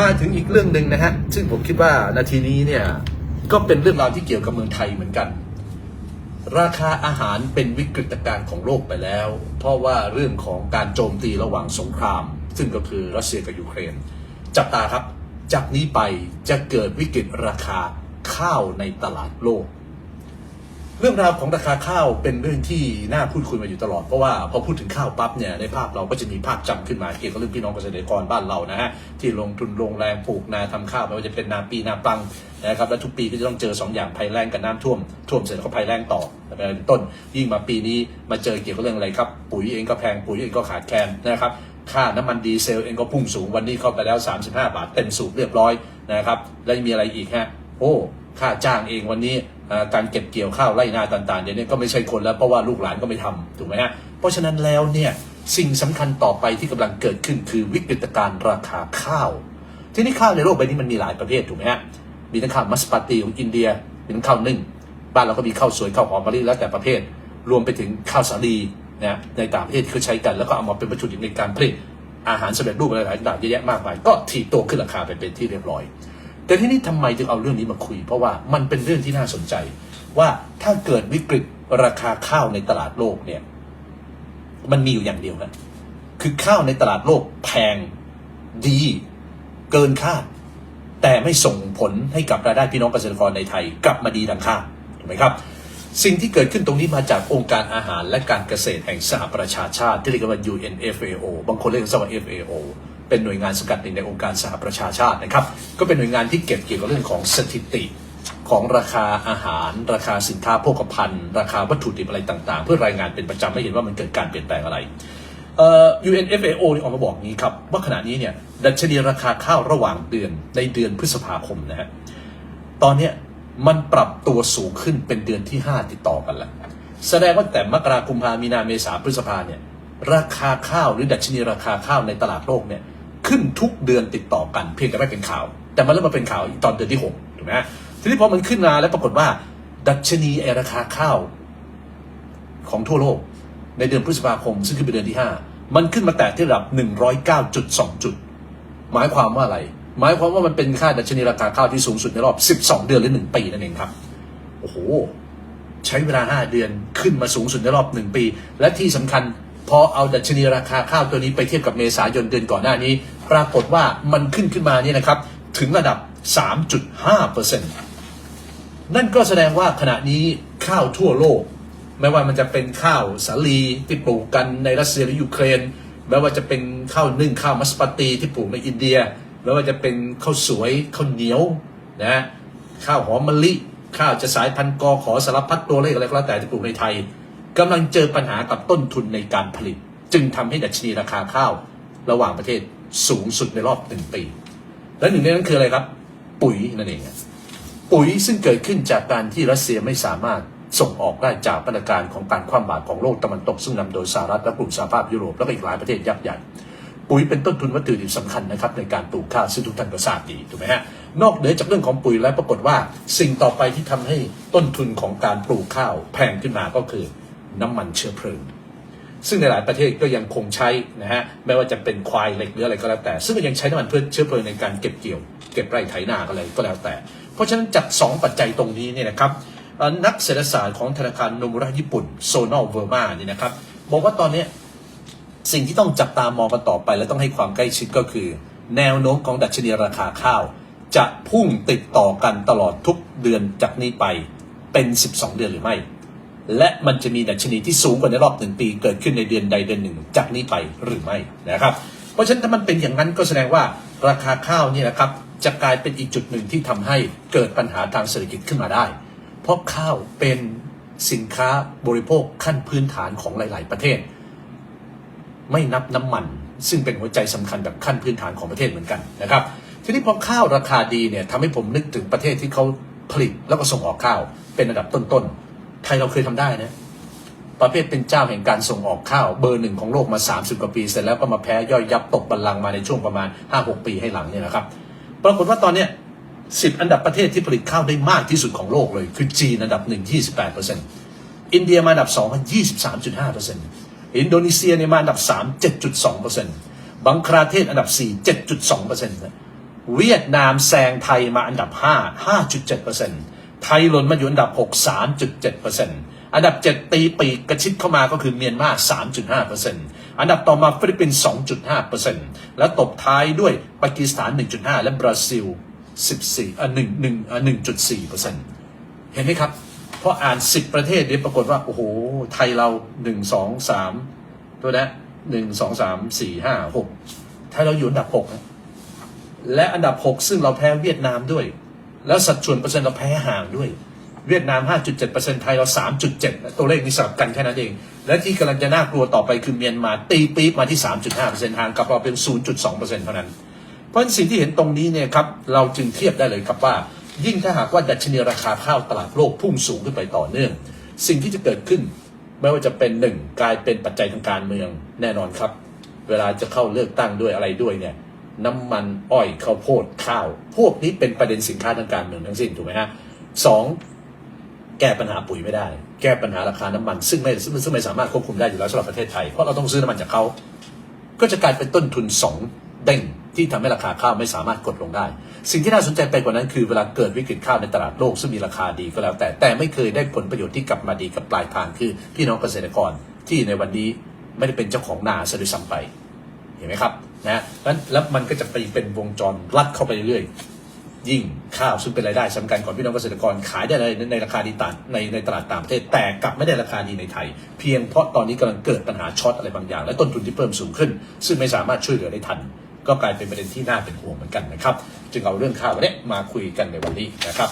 มาถึงอีกเรื่องหนึ่งนะฮะ ซึ่งผมคิดว่านาทีนี้เนี่ย ก็เป็นเรื่องราวที่เกี่ยวกับเมืองไทยเหมือนกัน ราคาอาหารเป็นวิกฤตการณ์ของโลกไปแล้ว เพราะว่าเรื่องของการโจมตีระหว่างสงคราม ซึ่งก็คือรัสเซียกับยูเครน จับตาครับ จากนี้ไปจะเกิดวิกฤตราคาข้าวในตลาดโลก เรื่องราวของราคาข้าวเป็นเรื่องที่น่าพูดคุยมาอยู่ตลอด เพราะว่าพอพูดถึงข้าวปั๊บเนี่ยในภาพเราก็จะมีภาพจำขึ้นมาเกี่ยวกับเรื่องพี่น้องเกษตรกรบ้านเรานะฮะที่ลงทุนลงแรงปลูกนาทำข้าวไม่ว่าจะเป็นนาปีนาปังนะครับและทุกปีก็จะต้องเจอสองอย่างภัยแล้งกับน้ำท่วมท่วมเสร็จแล้วก็ภัยแล้งต่อเป็นต้น ยิ่งมาปีนี้มาเจอเกี่ยวกับเรื่องอะไรครับ ปุ๋ยเองก็แพงปุ๋ยเองก็ขาดแคลนนะครับค่าน้ำมันดีเซลเองก็พุ่งสูงวันนี้เข้าไปแล้ว 35 บาทเต็มสูบเรียบร้อยนะครับ แล้วยังมีอะไรอีกฮะโอ้ค่าจ้างเองวันนี้ การเก็บเกี่ยวข้าวไร่นาต่างๆเดี๋ยวนี้ก็ไม่ใช่คนแล้วเพราะว่าลูกหลานก็ไม่ทำถูกไหมฮะเพราะฉะนั้นแล้วเนี่ยสิ่งสำคัญต่อไปที่กำลังเกิดขึ้นคือวิกฤตการณ์ราคาข้าว ที่นี่ข้าวในโลกใบนี้มันมีหลายประเภทถูกไหมฮะมีทั้งข้าวมัสปาตีของอินเดียมีทั้งข้าวนึ่งบ้านเราก็มีข้าวสวยข้าวหอมมะลิแล้วแต่ประเภท รวมไปถึงข้าวสาลีนะในต่างประเทศที่เขาใช้กันแล้วก็เอามาเป็นวัตถุดิบในการผลิตอาหารสำเร็จรูปอะไรต่างๆเยอะแยะมากมายก็ถีบตัวขึ้นราคาไปเป็นที่เรียบร้อย แต่ที่นี่ทำไมถึงเอาเรื่องนี้มาคุย เพราะว่ามันเป็นเรื่องที่น่าสนใจ ว่าถ้าเกิดวิกฤตราคาข้าวในตลาดโลกเนี่ย มันมีอยู่อย่างเดียวนะคือข้าวในตลาดโลกแพงดี เกินคาด แต่ไม่ส่งผลให้กับรายได้พี่น้องเกษตรกรในไทย กลับมาดีดังคาดถูกไหมครับสิ่งที่เกิดขึ้นตรงนี้มาจากองค์การอาหารและการเกษตรแห่งสหประชาชาติ ที่เรียกว่า UNFAO บางคนเรียกว่า FAO เป็นหน่วยงานสกัดหนึ่งในองค์การสหประชาชาตินะครับ ก็เป็นหน่วยงานที่เก็บเกี่ยวกับเรื่องของสถิติของราคาอาหาร ราคาสินค้าโภคภัณฑ์ ราคาวัตถุดิบอะไรต่างๆ เพื่อรายงานเป็นประจำให้เห็นว่ามันเกิดการเปลี่ยนแปลงอะไรเอ่อ UNFAO นี่ออกมาบอกงี้ครับว่าขณะนี้เนี่ยดัชนีราคาข้าวระหว่างเดือนในเดือนพฤษภาคมนะฮะตอนเนี้ยมันปรับตัวสูงขึ้นเป็นเดือนที่ 5 ติดต่อกันแล้วแสดงว่าแต่มกราคมพามีนาเมษาพฤษภาเนี่ยราคาข้าวหรือดัชนีราคาข้าวในตลาดโลกเนี่ย ขึ้นทุกเดือนติดต่อกัน เพียงแต่ไม่เป็นข่าว แต่มันเริ่มมาเป็นข่าวตอนเดือนที่6ถูกไหมทีนี้พอมันขึ้นมาแล้วปรากฏว่า ดัชนีราคาข้าวของทั่วโลก ในเดือนพฤษภาคม ซึ่งคือเป็นเดือนที่ 5 มันขึ้นมาแตะที่ระดับ 109.2 จุด หมายความว่าอะไร หมายความว่ามันเป็นค่าดัชนีราคาข้าวที่สูงสุดในรอบ 12 เดือนหรือ 1 ปีนั่นเองครับ โอ้โห ใช้เวลา 5 เดือนขึ้นมาสูงสุดในรอบ 1 ปี และที่สำคัญพอเอาดัชนีราคาข้าวตัวนี้ไปเทียบกับเมษายนเดือนก่อนหน้านี้ ปรากฏว่ามันขึ้นขึ้นมาเนี่ยนะครับ ถึงระดับ 3.5เปอร์เซ็นต์นั่นก็แสดงว่าขณะนี้ข้าวทั่วโลก ไม่ว่ามันจะเป็นข้าวสาลีที่ปลูกกันในรัสเซียหรือยูเครนไม่ว่าจะเป็นข้าวนึ่งข้าวมัสปาตีที่ปลูกในอินเดียไม่ว่าจะเป็นข้าวสวยข้าวเหนียวนะข้าวหอมมะลิ ข้าวจะสายพันธุ์กอขอสารพัดตัวเลขอะไรก็แล้วแต่ที่ปลูกในไทยกำลังเจอปัญหากับต้นทุนในการผลิต จึงทำให้ดัชนีราคาข้าวระหว่างประเทศ สูงสุดในรอบหนึ่งปี และหนึ่งในนั้นคืออะไรครับ ปุ๋ยนั่นเองปุ๋ยซึ่งเกิดขึ้นจากการที่รัสเซียไม่สามารถส่งออกได้จากมาตรการของการคว่ำบาตรของโลกตะวันตก ซึ่งนำโดยสหรัฐและกลุ่มสหภาพยุโรปแล้วก็อีกหลายประเทศยักษ์ใหญ่ปุ๋ยเป็นต้นทุนวัตถุดิบสำคัญนะครับในการปลูกข้าวซึ่งทุกท่านก็ทราบดีถูกไหมฮะนอกเหนือจากเรื่องของปุ๋ยแล้วปรากฏว่า สิ่งต่อไปที่ทำให้ต้นทุนของการปลูกข้าวแพงขึ้นมาก็คือน้ำมันเชื้อเพลิง ซึ่งในหลายประเทศก็ยังคงใช้นะฮะไม่ว่าจะเป็นควายเหล็กหรืออะไรก็แล้วแต่ ซึ่งก็ยังใช้น้ำมันเพื่อเชื้อเพลิงในการเก็บเกี่ยว เก็บไร่ไถนาก็เลยก็แล้วแต่ เพราะฉะนั้นจาก 2 ปัจจัยตรงนี้เนี่ยนะครับนักเศรษฐศาสตร์ของธนาคารโนมุระญี่ปุ่นโซนอลเวอร์มาเนี่ยนะครับบอกว่าตอนนี้สิ่งที่ต้องจับตามองกันต่อไป และต้องให้ความใกล้ชิดก็คือ แนวโน้มของดัชนีราคาข้าว จะพุ่งติดต่อกันตลอดทุกเดือนจากนี้ไปเป็น 12 เดือนหรือไม่ และมันจะมีดัชนีที่สูงกว่าในรอบหนึ่งปี เกิดขึ้นในเดือนใดเดือนหนึ่ง จากนี้ไปหรือไม่นะครับ เพราะฉะนั้นถ้ามันเป็นอย่างนั้นก็แสดงว่าราคาข้าวนี่นะครับจะกลายเป็นอีกจุดหนึ่งที่ทำให้เกิดปัญหาทางเศรษฐกิจขึ้นมาได้ เพราะข้าวเป็นสินค้าบริโภคขั้นพื้นฐานของหลาย ๆ ประเทศ ไม่นับน้ำมัน ซึ่งเป็นหัวใจสำคัญแบบขั้นพื้นฐานของประเทศเหมือนกันนะครับ ทีนี้พอข้าวราคาดีเนี่ยทำให้ผมนึกถึงประเทศที่เขาผลิตแล้วก็ส่งออกข้าวเป็นระดับต้น ๆ ไทยเราเคยทำได้นะประเภทเป็นเจ้าแห่งการส่งออกข้าวเบอร์หนึ่งของโลกมา 30 กว่าปี เสร็จแล้วก็มาแพ้ย่อยยับตกบัลลังก์มาในช่วงประมาณ 5-6 ปีให้หลังเนี่ยนะครับ ปรากฏว่าตอนเนี้ย10 อันดับประเทศที่ผลิตข้าวได้มากที่สุดของโลกเลย คือจีนอันดับ 1 28%อินเดียมาอันดับ 2 23.5%อินโดนีเซียเนี่ยมาอันดับ 3 7.2%บังคลาเทศอันดับ 4 7.2%นะเวียดนามแซงไทยมาอันดับ 5 5.7% ไทยหล่นมาอยู่อันดับ 6 3.7%อันดับ 7 ตีปีกกระชิดเข้ามาก็คือเมียนมา 3.5%อันดับต่อมาฟิลิปปินส์2.5%แล้วตบท้ายด้วยปากีสถาน 1.5 และบราซิล 14อะ1 1อะ1.4%เห็นไหมครับเพราะอ่าน 10 ประเทศเนี่ยปรากฏว่า โอ้โห ไทยเรา 1 2 3 ตัวนะ1 2 3 4 5 6 ไทยเราอยู่อันดับ 6 นะ และอันดับ 6 ซึ่งเราแพ้เวียดนามด้วย แล้วสัดส่วนเปอร์เซ็นต์เราแพ้ห่างด้วย เวียดนาม 5.7%ไทยเรา 3.7 ตัวเลขนี้สลับกันแค่นั้นเอง และที่กำลังจะน่ากลัวต่อไปคือเมียนมาตีปี๊บมาที่ 3.5%ห่างกับเราเป็น 0.2%เท่านั้น เพราะฉะนั้นสิ่งที่เห็นตรงนี้เนี่ยครับเราจึงเทียบได้เลยครับว่า ยิ่งถ้าหากว่าดัชนีราคาข้าวตลาดโลกพุ่งสูงขึ้นไปต่อเนื่อง สิ่งที่จะเกิดขึ้นไม่ว่าจะเป็นหนึ่งกลายเป็นปัจจัยทางการเมืองแน่นอนครับ เวลาจะเข้าเลือกตั้งด้วยอะไรด้วยเนี่ย น้ำมันอ้อยข้าวโพดข้าว พวกนี้เป็นประเด็นสินค้าทางการเมืองทั้งสิ้นถูกไหมฮะสองแก้ปัญหาปุ๋ยไม่ได้ แก้ปัญหาราคาน้ำมัน ซึ่งไม่ซึ่งไม่สามารถควบคุมได้อยู่แล้วสำหรับประเทศไทย เพราะเราต้องซื้อน้ำมันจากเขา ก็จะกลายเป็นต้นทุนสองเด้งที่ทำให้ราคาข้าวไม่สามารถกดลงได้ สิ่งที่น่าสนใจไปกว่านั้นคือเวลาเกิดวิกฤตข้าวในตลาดโลกซึ่งมีราคาดีก็แล้ว แต่แต่ไม่เคยได้ผลประโยชน์ที่กลับมาดีกับปลายทางคือพี่น้องเกษตรกรที่ในวันนี้ไม่ได้เป็นเจ้าของนาซะด้วยซ้ำไป เห็นไหมครับ นะแล้วแล้วมันก็จะไปเป็นวงจรรัดเข้าไปเรื่อยยิ่งข้าวซึ่งเป็นรายได้สำคัญของพี่น้องเกษตรกรขายได้ในในราคาดีต่างในในตลาดต่างประเทศแต่กลับไม่ได้ราคาดีในไทย เพียงเพราะตอนนี้กำลังเกิดปัญหาช็อตอะไรบางอย่าง และต้นทุนที่เพิ่มสูงขึ้น ซึ่งไม่สามารถช่วยเหลือได้ทัน ก็กลายเป็นประเด็นที่น่าเป็นห่วงเหมือนกันนะครับ จึงเอาเรื่องข้าววันนี้มาคุยกันในวันนี้นะครับ